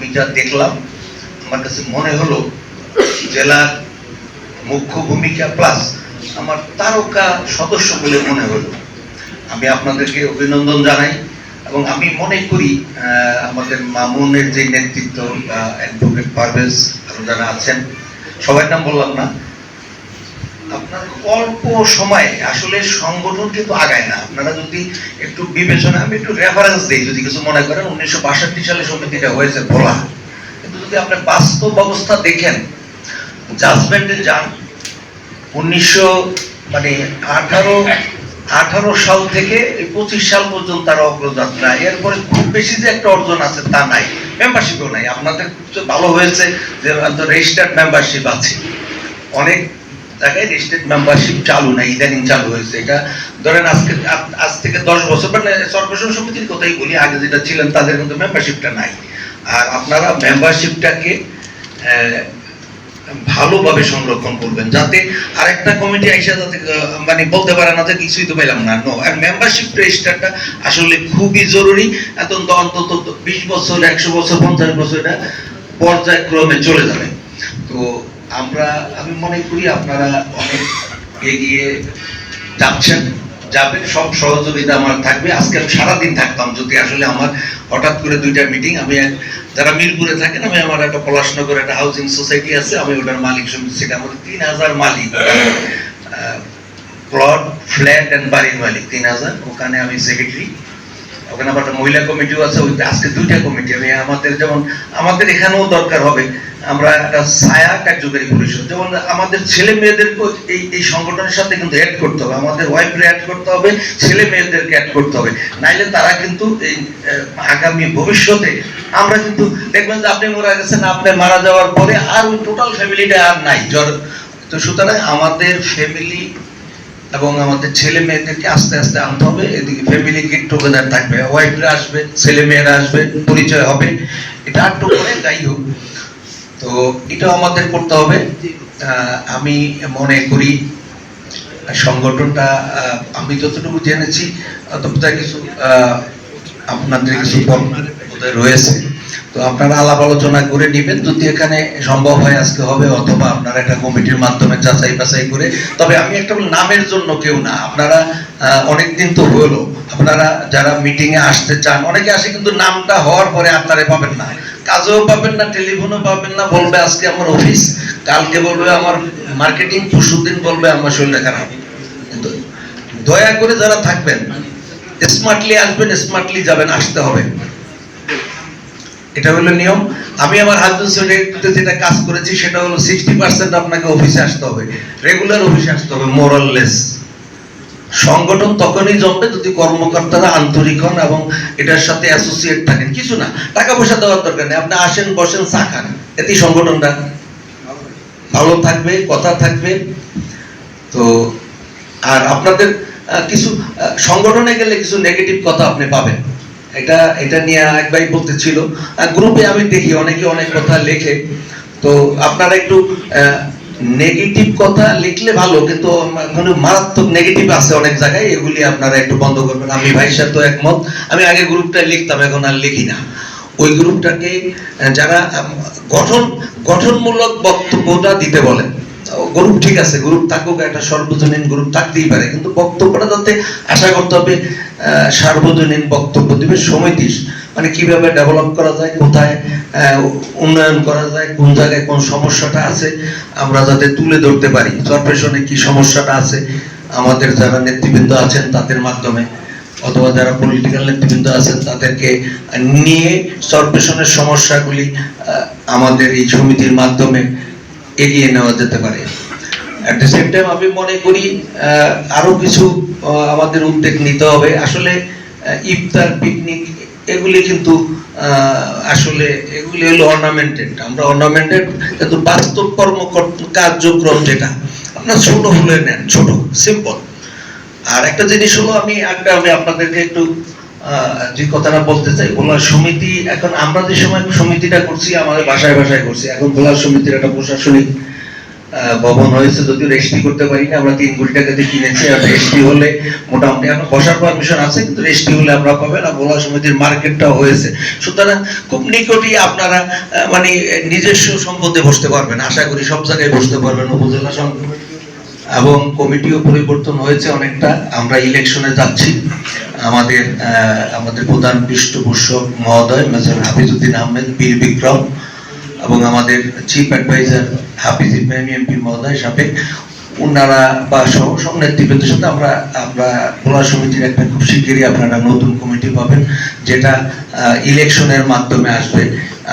আমি যা দেখলাম, আমার কাছে মনে হলো, জেলার মুখ্য ভূমিকা প্লাস আমার তারকা সদস্য বলে মনে হলো। আমি আপনাদেরকে অভিনন্দন জানাই এবং আমি মনে করি আমাদের মামুনের যে নেতৃত্ব অ্যাডভোকেট পারভেজ আরও যারা আছেন সবাই নাম বললাম না আপনার অল্প সময়ে আসলে সংগঠন কিন্তু আগায় না। আপনারা যদি একটু বিবেচনা, আমি একটু রেফারেন্স দিই, যদি কিছু মনে করেন, উনিশশো বাষট্টি সালে সমিতিটা হয়েছে ভোলা কিন্তু যদি আপনি বাস্তব অবস্থা দেখেন জাজমেন্টে যান, উনিশশো মানে আঠারো আঠারো সাল থেকে পঁচিশ সাল পর্যন্ত তার অগ্রযাত্রা। এরপরে খুব বেশি যে একটা অর্জন আছে তা নাই মেম্বারশিপও নাই। আপনাদের সবচেয়ে ভালো হয়েছে যে রেজিস্টার্ড মেম্বারশিপ আছে। অনেক জায়গায় রেজিস্টার্ড মেম্বারশিপ চালু নাই, ইদানিং চালু হয়েছে এটা। ধরেন আজকে আজ- থেকে দশ বছর মানে সর্বশন সমিতির কথাই বলি, আগে যেটা ছিলেন তাদের কিন্তু মেম্বারশিপটা নাই। আর আপনারা মেম্বারশিপটাকে ভালোভাবে সংরক্ষণ করবেন, যাতে আরেকটা কমিটি আইসা যাতে মানে বলতে পারে না যে কিছুই তো পেলাম না নো আর মেম্বারশিপ রেজিস্টারটা আসলে খুবই জরুরি। এত অন্তত বিশ বছর, একশো বছর, পঞ্চাশ বছর এটা পর্যায়ক্রমে চলে যাবে। তো আমরা, আমি মনে করি আপনারা অনেক এগিয়ে যাচ্ছেন, যাবেন, সব সহযোগিতা আমার থাকবে। আজকে আমি সারাদিন থাকতাম, যদি আসলে আমার হঠাৎ করে দুইটা মিটিং আমি যারা মিরপুরে থাকেন, আমি আমার একটা পলাশনগর একটা হাউজিং সোসাইটি আছে, আমি ওটার মালিক সমিতি সেটা আমাদের তিন হাজার মালিক। প্লট ফ্ল্যাট অ্যান্ড বাড়ির মালিক, তিন হাজার। ওখানে আমি সেক্রেটারি ওখানে আবার একটা মহিলা কমিটিও আছে, ওই আজকে দুইটা কমিটি আমি আমাদের যেমন, আমাদের এখানেও দরকার হবে। আমরা একটা ছায়া কার্যকারী পরিষদ, যেমন আমাদের ছেলে মেয়েদেরকে এই এই সংগঠনের সাথে কিন্তু অ্যাড করতে হবে, আমাদের ওয়াইফরে অ্যাড করতে হবে, ছেলে মেয়েদেরকে অ্যাড করতে হবে। নাইলে তারা কিন্তু এই আগামী ভবিষ্যতে আমরা কিন্তু দেখবেন যে আপনি মারা গেছেন, আপনি মারা যাওয়ার পরে আর ওই টোটাল ফ্যামিলিটা আর নাই। জ্বর তো সুতরাং আমাদের ফ্যামিলি এবং আমাদের ছেলে মেয়েদেরকে আস্তে আস্তে আনতে হবে। এদিকে ফ্যামিলি গেট টুগেদার থাকবে ওয়াইফরা আসবে, ছেলে মেয়েরা আসবে, পরিচয় হবে। এটা একটু করে যাই হোক। তো এটাও আমাদের করতে হবে। আমি মনে করি সংগঠনটা আমি যতটুকু জেনেছি ততটা কিছু আপনাদের কিছু রয়েছে। তো আপনারা আলাপ আলোচনা করে নেবেন। যদি এখানে সম্ভব হয় আজকে হবে, অথবা আপনারা একটা কমিটির মাধ্যমে যাচাই বাছাই করে। তবে আমি একটা নামের জন্য কেউ না। আপনারা অনেক দিন তো হলো। আপনারা যারা মিটিং এ আসতে চান, অনেকে আসে কিন্তু নামটা হওয়ার পরে আপনারা পাবেন না। কাজেও পাবেন না টেলিফোনও পাবেন না, বলবে আজকে আমার অফিস কালকে বলবে আমার মার্কেটিং পরশুদিন বলবে আমার শরীর খারাপ। দয়া করে যারা থাকবেন স্মার্টলি আসবেন স্মার্টলি যাবেন, আসতে হবে। এটা হলো নিয়ম। আমি আমার হাজবেন্ড সেক্রেটারিতে যেটা কাজ করেছি, সেটা হলো সিক্সটি পার্সেন্ট আপনাকে অফিসে আসতে হবে। রেগুলার অফিসে আসতে হবে মোরাললেস সংগঠন তখনই জমবে যদি কর্মকর্তারা আন্তরিক হন এবং এটার সাথে অ্যাসোসিয়েট থাকেন। কিছু না টাকা পয়সা দেওয়ার দরকার নেই। আপনি আসেন, বসেন, চা খান। এতেই সংগঠনটা ভালো থাকবে, কথা থাকবে। তো, আর আপনাদের কিছু সংগঠনে গেলে কিছু নেগেটিভ কথা আপনি পাবেন। এটা এটা নিয়ে একবারই বলতেছিল। গ্রুপে আমি দেখি, অনেকে অনেক কথা লেখে। তো আপনারা একটু নেগেটিভ কথা লিখলে ভালো, কিন্তু মানে মারাত্মক নেগেটিভ আছে অনেক জায়গায়, এগুলি আপনারা একটু বন্ধ করবেন। আমি ভাইয়ের সাথে একমত। আমি আগে গ্রুপটা লিখতাম, এখন আর লিখি না। ওই গ্রুপটাকে যারা গঠন, গঠনমূলক বক্তব্যটা দিতে বলেন। গ্রুপ ঠিক আছে, গ্রুপ থাকুক, একটা সর্বজনীন গ্রুপ থাকতেই পারে। কিন্তু বক্তব্যটা যাতে আশা করতে হবে সার্বজনীন বক্তব্য দিবে সমিতি মানে কীভাবে ডেভেলপ করা যায়, কোথায় উন্নয়ন করা যায়, কোন জায়গায় কোন সমস্যাটা আছে, আমরা যাতে তুলে ধরতে পারি। কর্পোরেশনে কি সমস্যাটা আছে, আমাদের যারা নেতৃবৃন্দ আছেন তাদের মাধ্যমে, অথবা যারা পলিটিক্যাল নেতৃবৃন্দ আছেন তাদেরকে নিয়ে কর্পোরেশনের সমস্যাগুলি আমাদের এই সমিতির মাধ্যমে এগিয়ে নেওয়া যেতে পারে। অ্যাট দ্য সেম টাইম আমি মনে করি আহ, আরও কিছু আমাদের উদ্যোগ নিতে হবে। আসলে ইফতার পিকনিক এগুলি কিন্তু আসলে এগুলি হলো অর্নামেন্টেড আমরা অর্নামেন্টেড কিন্তু বাস্তব কর্ম কার্যক্রম যেটা আপনার ছোট হলে নেন ছোট সিম্পল আর একটা জিনিস হলো আমি একটা আমি আপনাদেরকে একটু যে কথাটা বলতে চাই, ভোলার সমিতি, এখন আমরা যে সময় সমিতিটা করছি, আমাদের বাসায় বাসায় করছি। এখন ভোলার সমিতির একটা প্রশাসনিক ভবন হয়েছে, যদিও রেজিস্ট্রি করতে পারি না আমরা তিন কোটি টাকা দিয়ে কিনেছি, আর রেজিস্ট্রি হলে মোটামুটি এখন বসার পারমিশন আছে, কিন্তু রেজিস্ট্রি হলে আমরা পাবেন, আর বলা সমিতির মার্কেটটাও হয়েছে। সুতরাং খুব নিকটই আপনারা মানে নিজস্ব সম্পদে বসতে পারবেন, আশা করি সব জায়গায় বসতে পারবেন, উপজেলা সংঘ এবং কমিটিও পরিবর্তন হয়েছে অনেকটা। আমরা ইলেকশনে যাচ্ছি। আমাদের আমাদের প্রধান পৃষ্ঠপোষক মহোদয় মেজর হাফিজউদ্দিন আহমেদ বীর বিক্রম এবং আমাদের chief adviser Hafiz Ibrahim MP মহোদয় সাবেক। ওনারা বা সহ নেতৃবৃন্দের সাথে আমরা আমরা ভোলা সমিতির একটা খুব শিগগিরই আপনারা নতুন কমিটি পাবেন, যেটা ইলেকশনের মাধ্যমে আসবে।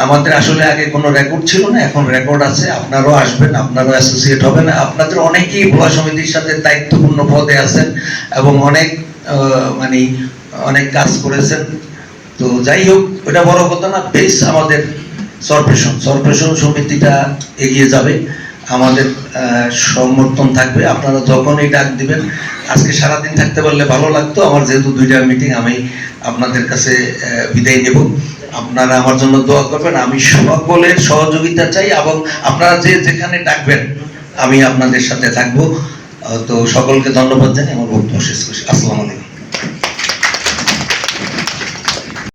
আমাদের আসলে আগে কোনো রেকর্ড ছিল না, এখন রেকর্ড আছে, আপনারাও আসবেন, আপনারাও অ্যাসোসিয়েট হবেন। আপনাদের অনেকেই ভোলা সমিতির সাথে দায়িত্বপূর্ণ পদে আছেন এবং অনেক মানে অনেক কাজ করেছেন। তো যাই হোক ওটা বড় কথা না বেশ আমাদের সরপেশন সরপেশন সমিতিটা এগিয়ে যাবে, আমাদের সমর্থন থাকবে। আপনারা যখনই ডাক দিবেন, আজকে সারাদিন থাকতে পারলে ভালো লাগতো। আমার যেহেতু দুইটা মিটিং আমি আপনাদের কাছে বিদায় নেব। আপনারা আমার জন্য দোয়া করবেন, আমি সকলের সহযোগিতা চাই এবং আপনারা যে যেখানে ডাকবেন, আমি আপনাদের সাথে থাকব। তো সকলকে ধন্যবাদ জানাই, আমার বক্তব্য শেষ করছি। আসসালামু আলাইকুম।